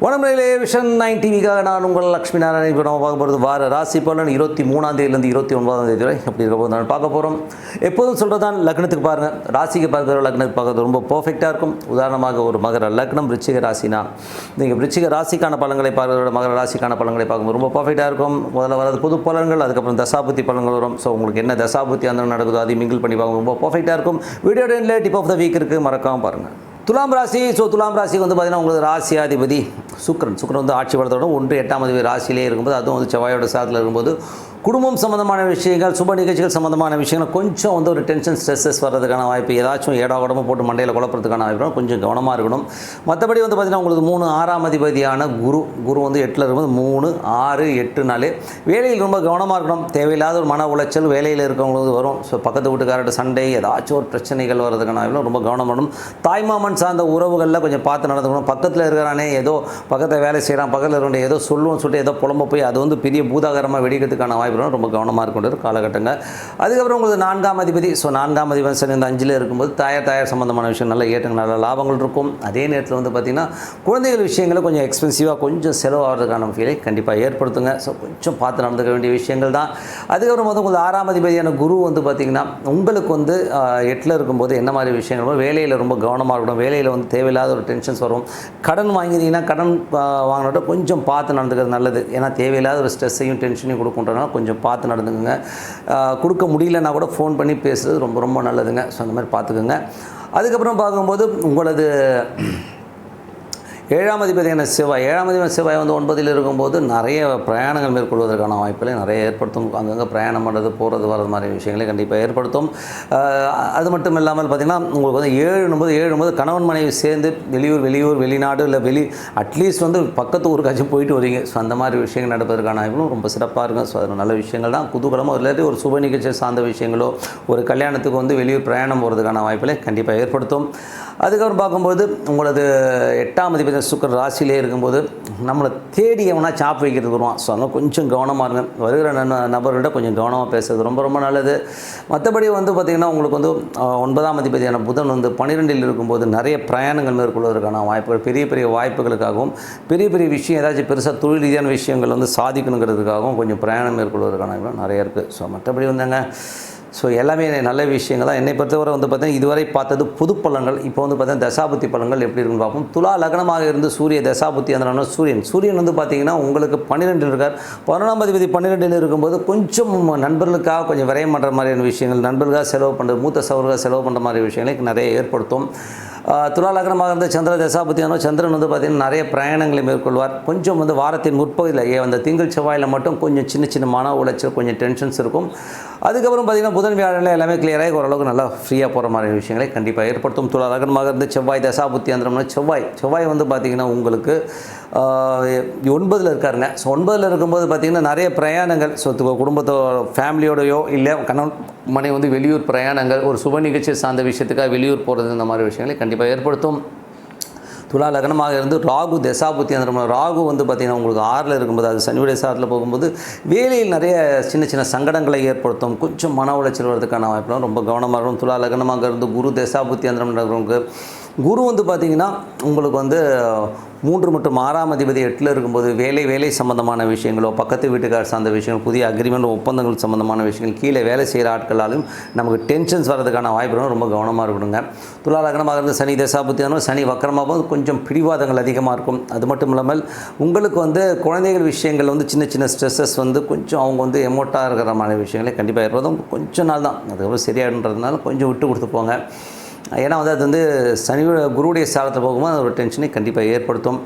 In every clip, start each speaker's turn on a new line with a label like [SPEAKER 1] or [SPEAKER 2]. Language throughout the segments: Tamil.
[SPEAKER 1] வனமுறையிலே விஷன் நைன் டிவிக்காக நான் உங்கள் லக்ஷ்மி நாராயணன் இப்போ நம்ம பார்க்க போகிறது வார ராசி பலன். இருபத்தி மூணாம் தேதியிலேருந்து இருபத்தி ஒன்பதாம் தேதி வரை அப்படி இருக்க போது நான் பார்க்க போகிறோம் எப்போதும் சொல்கிறது தான் லக்னத்துக்கு பாருங்கள் ராசிக்கு பார்க்குற லக்னத்துக்கு பார்க்கறது ரொம்ப பர்ஃபெக்டாக இருக்கும். உதாரணமாக ஒரு மகர லக்னம் ரிச்சிக ராசினா நீங்கள் ரிச்சிக ராசிக்கான பலன்களை பார்க்குறத மகர ராசிக்கான பலன்களை பார்க்கும்போது ரொம்ப பர்ஃபெக்டாக இருக்கும். முதல்ல வரது புது பலன்கள் அதுக்கப்புறம் தசாபுத்தி பலன்கள் வரும். ஸோ உங்களுக்கு என்ன தசாபுத்தி அந்த நடக்குதோ அதையும் மிங்கிள் பண்ணி பார்க்க ரொம்ப பர்ஃபெக்டாக இருக்கும். வீடியோ டென்ல டிப் ஆஃப் த வீக் இருக்குது மறக்காமல் பாருங்கள் துலாம் ராசி ஸோ துலாம் ராசிக்கு வந்து பார்த்தீங்கன்னா உங்களுக்கு ராசியாதிபதி சுக்கரன். சுக்கரன் வந்து ஆட்சி பலத்தோட ஒன்று எட்டாம் அதிபதி ராசியிலே இருக்கும்போது அதுவும் வந்து செவ்வாயோட சாதத்தில் இருக்கும்போது குடும்பம் சம்மந்தமான விஷயங்கள் சுப நிகழ்ச்சிகள் சம்மந்தமான விஷயங்கள் கொஞ்சம் வந்து ஒரு டென்ஷன் ஸ்ட்ரெஸ்ஸஸ் வர்றதுக்கான வாய்ப்பு ஏதாச்சும் ஏடா உடம்பு போட்டு மண்டையில் குழப்பறதுக்கான வாய்ப்பு கொஞ்சம் கவனமாக இருக்கணும். மற்றபடி வந்து பார்த்திங்கன்னா உங்களுக்கு மூணு ஆறாம் அதிபதியான குரு குரு வந்து எட்டில் இருக்கும்போது மூணு ஆறு எட்டு நாலு. வேலையில் ரொம்ப கவனமாக இருக்கணும். தேவையில்லாத ஒரு மன உளைச்சல் வேலையில் இருக்கவங்களுக்கு வரும். ஸோ பக்கத்து வீட்டுக்காரர்கிட்ட சண்டை ஏதாச்சும் ஒரு பிரச்சனைகள் வர்றதுக்கான வாய்ப்பு ரொம்ப கவனம் பண்ணணும் தாய்மாமன் சார்ந்த உறவுகளில் கொஞ்சம் பார்த்து நடந்துக்கணும். பக்கத்தில் இருக்கிறானே ஏதோ பக்கத்தில் வேலை செய்கிறான் பக்கத்தில் இருக்கிற ஏதோ சொல்லுவோம் சொல்லிட்டு ஏதோ புலம்ப போய் அது வந்து பெரிய பூதாகரமாக வெடிக்கிறதுக்கான வாய்ப்பு ரொம்ப கவனமாக இருக்கின்ற காலகட்டங்கள். அதுக்கப்புறம் உங்களுக்கு நான்காம் அதிபதி ஸோ நான்காம் அதிபதி சனி இந்த அஞ்சில் இருக்கும்போது தாயார் தாயார் சம்மந்தமான விஷயம் நல்ல ஏற்றங்கள் நல்ல லாபங்கள் இருக்கும். அதே நேரத்தில் வந்து பார்த்திங்கன்னா குழந்தைகள் விஷயங்களை கொஞ்சம் எக்ஸ்பென்சிவாக கொஞ்சம் செலவாகிறதுக்கான ஃபீலை கண்டிப்பாக ஏற்படுத்துங்க. ஸோ கொஞ்சம் பார்த்து நடந்துக்க வேண்டிய விஷயங்கள் தான். அதுக்கப்புறம் வந்து உங்களுக்கு ஆறாம் அதிபதியான குரு வந்து பார்த்திங்கன்னா உங்களுக்கு வந்து எட்டில் இருக்கும்போது என்ன மாதிரி விஷயங்கள் வேலையில் ரொம்ப கவனமாக இருக்கணும். வேலையில் வந்து தேவையில்லாத ஒரு டென்ஷன்ஸ் வரும். கடன் வாங்கினீங்கன்னா கடன் வாங்கினோட கொஞ்சம் பார்த்து நடந்துக்கிறது நல்லது. ஏன்னா தேவையில்லாத ஒரு ஸ்ட்ரெஸ்ஸையும் டென்ஷனையும் கொடுக்குன்றதுனால கொஞ்சம் பார்த்து நடந்துக்குங்க. கொடுக்க முடியலன்னா கூட ஃபோன் பண்ணி பேசுகிறது ரொம்ப ரொம்ப நல்லதுங்க. ஸோ அந்த மாதிரி பார்த்துக்குங்க. அதுக்கப்புறம் பார்க்கும்போது உங்களது ஏழாம் அதிபதியான செவ்வாய் ஏழாம் அதிபதியான செவ்வாய் வந்து ஒன்பதில் இருக்கும்போது நிறைய பிரயாணங்கள் மேற்கொள்வதற்கான வாய்ப்புகளை நிறைய ஏற்படுத்தும். அங்கங்கே பிரயாணம் பண்ணுறது போகிறது வர்றது மாதிரி விஷயங்களை கண்டிப்பாக ஏற்படுத்தும். அது மட்டும் இல்லாமல் பார்த்திங்கன்னா உங்களுக்கு வந்து ஏழும்போது ஏழும்போது கணவன் மனைவி சேர்ந்து வெளியூர் வெளியூர் வெளிநாடு இல்லை வெளி அட்லீஸ்ட் வந்து பக்கத்து ஊருக்காச்சும் போயிட்டு வரீங்க. ஸோ அந்த மாதிரி விஷயங்கள் நடப்பதற்கான வாய்ப்புகளும் ரொம்ப சிறப்பாக இருக்கும். ஸோ அது நல்ல விஷயங்கள் தான். குதூகலமாக இல்லாட்டி ஒரு சுப நிகழ்ச்சி சார்ந்த விஷயங்களோ ஒரு கல்யாணத்துக்கு வந்து வெளியூர் பிரயாணம் போகிறதுக்கான வாய்ப்புகளை கண்டிப்பாக ஏற்படுத்தும். அதுக்கப்புறம் பார்க்கும்போது உங்களது எட்டாம் அதிபதி சுக்கர் ராசியிலே இருக்கும்போது நம்மளை தேடி எவனா சாப் வைக்கிறதுக்கு வருவான். ஸோ அதனால் கொஞ்சம் கவனமாக இருங்க. வருகிற நன்ன நபர்கிட்ட கொஞ்சம் கவனமாக பேசுறது ரொம்ப ரொம்ப நல்லது. மற்றபடி வந்து பார்த்திங்கன்னா உங்களுக்கு வந்து ஒன்பதாம் அதிபதியான புதன் வந்து பன்னிரெண்டில் இருக்கும்போது நிறைய பிரயாணங்கள் மேற்கொள்வதற்கான வாய்ப்புகள் பெரிய பெரிய வாய்ப்புகளுக்காகவும் பெரிய பெரிய விஷயம் ஏதாச்சும் பெருசாக தொழில் ரீதியான விஷயங்கள் வந்து சாதிக்கணுங்கிறதுக்காகவும் கொஞ்சம் பிரயாணம் மேற்கொள்வதற்கான நிறைய இருக்குது ஸோ மற்றபடி வந்தாங்க ஸோ எல்லாமே நல்ல விஷயங்கள் தான். என்னை பொறுத்தவரை வந்து பார்த்தீங்கன்னா இதுவரை பார்த்தது புது பலன்கள் இப்போ வந்து பார்த்தீங்கன்னா தசாபுத்தி பழங்கள் எப்படி இருக்குன்னு பார்ப்போம். துலா லக்னமாக இருந்து சூரிய தசாபுத்தி அதனால சூரியன். சூரியன் வந்து பார்த்தீங்கன்னா உங்களுக்கு பன்னிரெண்டில் இருக்கார். பதினொன்றாம் அதிபதி பன்னிரெண்டில் இருக்கும்போது கொஞ்சம் நண்பர்களுக்காக கொஞ்சம் விரயம் பண்ணுற மாதிரியான விஷயங்கள் நண்பர்களுக்காக செலவு பண்ணுறது மூத்த சவர்களுக்காக செலவு பண்ணுற மாதிரி விஷயங்களை நிறைய ஏற்படுத்தும். துலா லக்னமாக இருந்த சந்திர தசாபதியானோ சந்திரன் வந்து பார்த்திங்கன்னா நிறைய பிரயாணங்களை மேற்கொள்வார். கொஞ்சம் வந்து வாரத்தின் முற்பகுதியில் ஏ அந்த திங்கள் செவ்வாயில் மட்டும் கொஞ்சம் சின்ன சின்ன மன உளைச்சல் கொஞ்சம் டென்ஷன்ஸ் இருக்கும். அதுக்கப்புறம் பார்த்திங்கன்னா புதன் வியாழனில் எல்லாமே கிளியராகி ஓரளவுக்கு நல்லா ஃப்ரீயாக போகிற மாதிரி விஷயங்களை கண்டிப்பாக ஏற்படுத்தும். துளா லக்னமாக இருந்து செவ்வாய் தசாபுத்தி அந்தரம்னா செவ்வாய். செவ்வாய் வந்து பார்த்திங்கன்னா உங்களுக்கு ஒன்பதில் இருக்காருங்க. ஸோ ஒன்பதில் இருக்கும்போது பார்த்திங்கன்னா நிறைய பிரயாணங்கள். ஸோ குடும்பத்தோட ஃபேமிலியோடையோ இல்லை கணவன் மனை வந்து வெளியூர் பிரயாணங்கள் ஒரு சுப நிகழ்ச்சி சார்ந்த விஷயத்துக்காக வெளியூர் போகிறது இந்த மாதிரி விஷயங்களை கண்டிப்பாக ஏற்படுத்தும். துலா லக்னமாக இருந்து ராகு தசாபுத்தி அந்த ராகு வந்து பார்த்திங்கன்னா உங்களுக்கு ஆறில் இருக்கும்போது அது சனியுடைய சாரத்தில் போகும்போது வேலையில் நிறைய சின்ன சின்ன சங்கடங்களை ஏற்படுத்தும். கொஞ்சம் மன உளைச்சல் வரதுக்கான வாய்ப்புலாம் ரொம்ப கவனமாக இருக்கும். துலா லக்னமாக இருந்து குரு தசாபுத்தி அந்த இருக்கிறவங்க குரு வந்து பார்த்திங்கன்னா உங்களுக்கு வந்து மூன்று மற்றும் ஆறாம் அதிபதி எட்டில் இருக்கும்போது வேலை வேலை சம்பந்தமான விஷயங்களோ பக்கத்து வீட்டுக்கார் சார்ந்த விஷயங்கள் புதிய அக்ரிமெண்ட் ஒப்பந்தங்கள் சம்பந்தமான விஷயங்கள் கீழே வேலை செய்கிற ஆட்களாலும் நமக்கு டென்ஷன்ஸ் வரதுக்கான வாய்ப்பு ரொம்ப கவனமாக இருக்கணுங்க. துலா இருந்த சனி தசாபுத்தியானோ சனி வக்கரமாகவும் கொஞ்சம் பிடிவாதங்கள் அதிகமாக இருக்கும். அது மட்டும் இல்லாமல் உங்களுக்கு வந்து குழந்தைகள் விஷயங்கள் வந்து சின்ன சின்ன ஸ்ட்ரெஸ்ஸஸ் வந்து கொஞ்சம் அவங்க வந்து எமோட்டாக இருக்கிற மாதிரி விஷயங்களே கண்டிப்பாக இருப்பதும் கொஞ்சம் நாள் தான் அதுக்கப்புறம் சரியாடுன்றதுனால கொஞ்சம் விட்டு கொடுத்து போங்க. ஏன்னா வந்து அது வந்து சனி குருவுடைய சாரத்தில் போகும்போது அது ஒரு டென்ஷனை கண்டிப்பாக ஏற்படுத்தும்.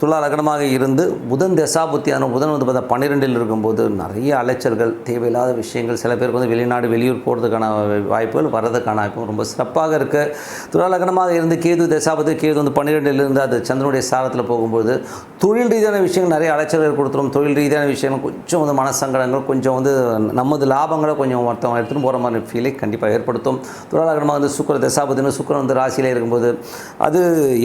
[SPEAKER 1] துலா லக்னமாக இருந்து புதன் தசாபுத்தியான புதன் வந்து பார்த்தா பன்னிரெண்டில் இருக்கும்போது நிறைய அலைச்சல்கள் தேவையில்லாத விஷயங்கள் சில பேருக்கு வந்து வெளிநாடு வெளியூர் போகிறதுக்கான வாய்ப்புகள் வர்றதுக்கான வாய்ப்பும் ரொம்ப சிறப்பாக இருக்குது துலா லக்னமாக இருந்து கேது தசாபதி கேது வந்து பன்னிரெண்டில் இருந்து அது சந்திரனுடைய சாரத்தில் போகும்போது தொழில் ரீதியான விஷயங்கள் நிறைய அலைச்சல்கள் கொடுத்துரும். தொழில் ரீதியான விஷயங்கள் கொஞ்சம் வந்து மனசங்கடங்கள் கொஞ்சம் வந்து நமது லாபங்களை கொஞ்சம் ஒருத்தவங்க எடுத்துகிட்டு போகிற மாதிரி ஃபீலை கண்டிப்பாக ஏற்படுத்தும். துலாலகனமாக வந்து சுக்கர தசாபதினு சுக்கரன் வந்து ராசியில் இருக்கும்போது அது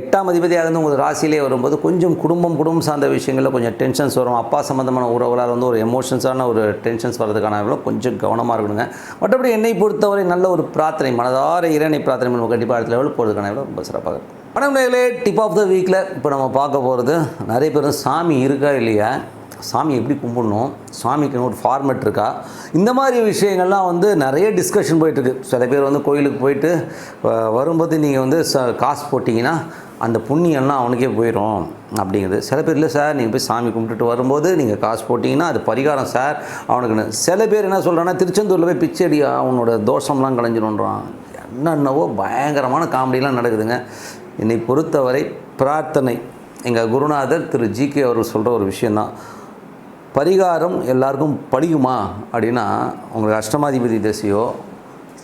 [SPEAKER 1] எட்டாம் அதிபதியாக இருந்து உங்கள் ராசியிலே வரும்போது கொஞ்சம் குடும்பம் குடும்பம் சார்ந்த விஷயங்களில் கொஞ்சம் டென்ஷன்ஸ் வரும். அப்பா சம்மந்தமான உறவுகளால் வந்து ஒரு எமோஷன்ஸான ஒரு டென்ஷன்ஸ் வரதுக்கான கொஞ்சம் கவனமாக இருக்கணுங்க. மற்றபடி என்னை பொறுத்தவரை நல்ல ஒரு பிரார்த்தனை மனதார இறைனை பிரார்த்தனை நம்ம கண்டிப்பாக அடுத்த லெவல் போகிறதுக்கான ரொம்ப சிறப்பாக இருக்கும். வணக்கம் நேர்களே டிப் ஆஃப் த வீக்கில் இப்போ நம்ம பார்க்க போகிறது நிறைய பேரும் சாமி இருக்கா இல்லையா? சாமி எப்படி கும்பிடணும்? சாமிக்குன்னு ஒரு ஃபார்மெட் இருக்கா? இந்த மாதிரி விஷயங்கள்லாம் வந்து நிறைய டிஸ்கஷன் போயிட்டுருக்கு சில பேர் வந்து கோயிலுக்கு போயிட்டு வரும்போது நீங்கள் வந்து ச காசு போட்டிங்கன்னா அந்த புண்ணியம்லாம் அவனுக்கே போயிடும் அப்படிங்கிறது. சில பேர் இல்லை சார் நீங்கள் போய் சாமி கும்பிட்டுட்டு வரும்போது நீங்கள் காசு போட்டிங்கன்னா அது பரிகாரம் சார். அவனுக்கு சில பேர் என்ன சொல்கிறான்னா திருச்செந்தூரில் போய் பிச்சடி அவனோட தோஷம்லாம் கலைஞ்சிடும்ன்றான் என்னென்னவோ பயங்கரமான காமெடிலாம் நடக்குதுங்க. என்னை பொறுத்தவரை பிரார்த்தனை. எங்கள் குருநாதர் திரு ஜிகே அவர்கள் சொல்கிற ஒரு விஷயந்தான். பரிகாரம் எல்லாருக்கும் படிக்குமா அப்படின்னா உங்களுக்கு அஷ்டமாதிபதி தசையோ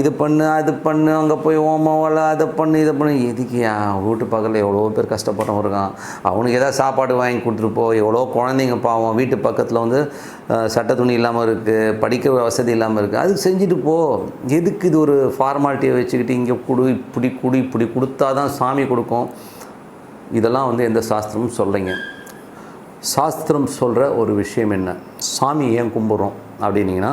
[SPEAKER 1] இது பண்ணு அது பண்ணு அங்கே போய் ஓமம் அதை பண்ணு இதை பண்ணு. எதுக்கு வீட்டு பக்கத்தில் எவ்வளோ பேர் கஷ்டப்பட்டவங்க இருக்கான் அவனுக்கு ஏதாவது சாப்பாடு வாங்கி கொடுத்துட்டு போ. எவ்வளோ குழந்தைங்க பாவம். வீட்டு பக்கத்தில் வந்து சட்ட சட்டை துணி இல்லாமல் இருக்குது படிக்க வசதி இல்லாமல் இருக்குது அது செஞ்சுட்டு போ. எதுக்கு இது ஒரு ஃபார்மாலிட்டியை வச்சுக்கிட்டு இங்கே குடு இப்படி குடி இப்படி கொடுத்தா தான் சாமி கொடுக்கும். இதெல்லாம் வந்து எந்த சாஸ்திரமும் சொல்லைங்க சாஸ்திரம் சொல்கிற ஒரு விஷயம் என்ன? சாமி ஏன் கும்பிட்றோம்? அப்படின்னீங்கன்னா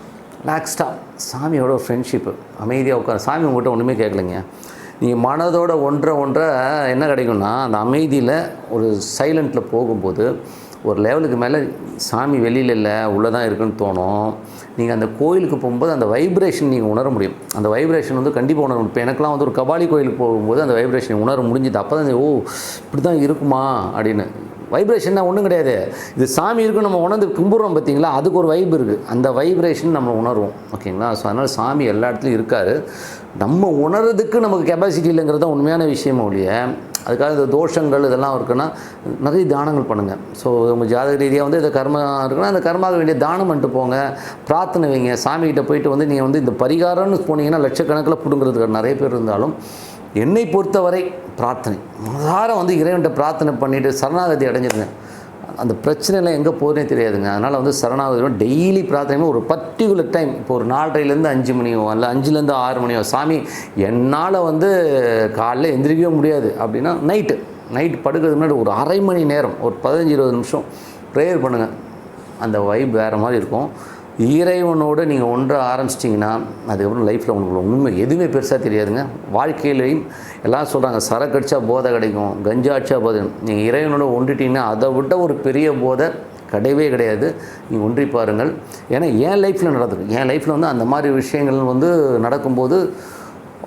[SPEAKER 1] ரிலாக்ஸ்டாக சாமியோட ஃப்ரெண்ட்ஷிப்பு அமைதியாக உட்கார. சாமி உங்கள்கிட்ட ஒன்றுமே கேட்கலைங்க நீங்கள் மனதோட ஒன்றை ஒன்றை என்ன கிடைக்கும்னா அந்த அமைதியில் ஒரு சைலண்ட்டில் போகும்போது ஒரு லெவலுக்கு மேலே சாமி வெளியில் இல்லை உள்ளே தான் இருக்குன்னு தோணும். நீங்கள் அந்த கோயிலுக்கு போகும்போது அந்த வைப்ரேஷன் நீங்கள் உணர முடியும். அந்த வைப்ரேஷன் வந்து கண்டிப்பாக உணர முடியும். இப்போ எனக்குலாம் வந்து ஒரு கபாலி கோயிலுக்கு போகும்போது அந்த வைப்ரேஷன் உணர முடிஞ்சுது. அப்போ தான் ஓ இப்படி தான் இருக்குமா அப்படின்னு. வைப்ரேஷன்னா ஒன்றும் கிடையாது. இது சாமி இருக்குன்னு நம்ம உணர்ந்து கும்பிட்றோம் பார்த்தீங்களா அதுக்கு ஒரு வைப் இருக்குது அந்த வைப்ரேஷன் நம்ம உணர்வோம். ஓகேங்களா? ஸோ அதனால் சாமி எல்லா இடத்துலையும் இருக்கார். நம்ம உணர்றதுக்கு நமக்கு கெப்பாசிட்டி இல்லைங்கிறது தான் உண்மையான விஷயம் ஒழிய அதுக்காக இந்த தோஷங்கள் இதெல்லாம் இருக்குன்னா நிறைய தானங்கள் பண்ணுங்கள் ஸோ உங்கள் ஜாதக ரீதியாக வந்து இந்த கர்மா இருக்குன்னா அந்த கர்மாவுக்கு வேண்டிய தானம் பண்ணிட்டு போங்க. பிரார்த்தனை வைங்க. சாமிகிட்ட போயிட்டு வந்து நீங்கள் வந்து இந்த பரிகாரம்னு போனீங்கன்னா லட்சக்கணக்கில் பிடுங்கிறதுக்கு நிறைய பேர் இருந்தாலும் என்னை பொறுத்தவரை பிரார்த்தனை. மனதார வந்து இறைவன்ட்ட பிரார்த்தனை பண்ணிவிட்டு சரணாகதி அடைஞ்சிருங்க. அந்த பிரச்சனைலாம் எங்கே போகிறே தெரியாதுங்க. அதனால் வந்து சரணாகதி டெய்லி பிரார்த்தனை ஒரு பர்டிகுலர் டைம். இப்போ ஒரு நாலரைலேருந்து அஞ்சு மணியோ இல்லை அஞ்சுலேருந்து ஆறு மணியோ சாமி என்னால் வந்து காலைல எந்திரிக்கவே முடியாது. அப்படின்னா நைட்டு. நைட் படுக்கிறதுக்கு முன்னாடி ஒரு அரை மணி நேரம் ஒரு பதினஞ்சு இருபது நிமிஷம் ப்ரேயர் பண்ணுங்கள் அந்த வைப் வேறு மாதிரி இருக்கும். இறைவனோடு நீங்கள் ஒன்ற ஆரம்பிச்சிட்டிங்கன்னா அதுக்கப்புறம் லைஃப்பில் உங்களுக்கு உண்மை எதுவுமே பெருசாக தெரியாதுங்க. வாழ்க்கையிலையும் எல்லாம் சொல்கிறாங்க சரக்கு அடித்தா போதை கிடைக்கும் கஞ்சா அடிச்சா போதை நீங்கள் இறைவனோட ஒன்றுட்டிங்கன்னா அதை விட ஒரு பெரிய போதை கிடையவே கிடையாது. நீங்கள் ஒன்றி பாருங்கள். ஏன்னா என் லைஃப்பில் நடந்துக்கும் என் லைஃப்பில் வந்து அந்த மாதிரி விஷயங்கள் வந்து நடக்கும்போது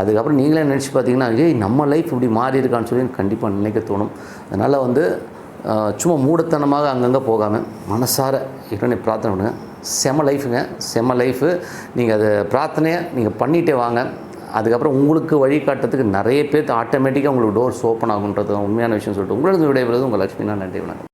[SPEAKER 1] அதுக்கப்புறம் நீங்களே நினச்சி பார்த்தீங்கன்னா ஏய் நம்ம லைஃப் இப்படி மாறி இருக்கான்னு சொல்லி கண்டிப்பாக நினைக்க தோணும். அதனால் வந்து சும்மா மூடத்தனமாக அங்கங்கே போகாமல் மனசார இறைவனை பிரார்த்தனை பண்ணுங்கள் செம லைஃபுங்க செம லைஃபு நீங்கள் அதை பிரார்த்தனையை நீங்கள் பண்ணிகிட்டே வாங்க. அதுக்கப்புறம் உங்களுக்கு வழிகாட்டுறதுக்கு நிறைய பேர் ஆட்டோமேட்டிக்காக உங்களுக்கு டோர்ஸ் ஓப்பன் ஆகுன்றது உண்மையான விஷயம் சொல்லிட்டு உங்களுக்கு விடைபெறுவது உங்கள் லட்சுமி நான் நன்றி வணக்கம்.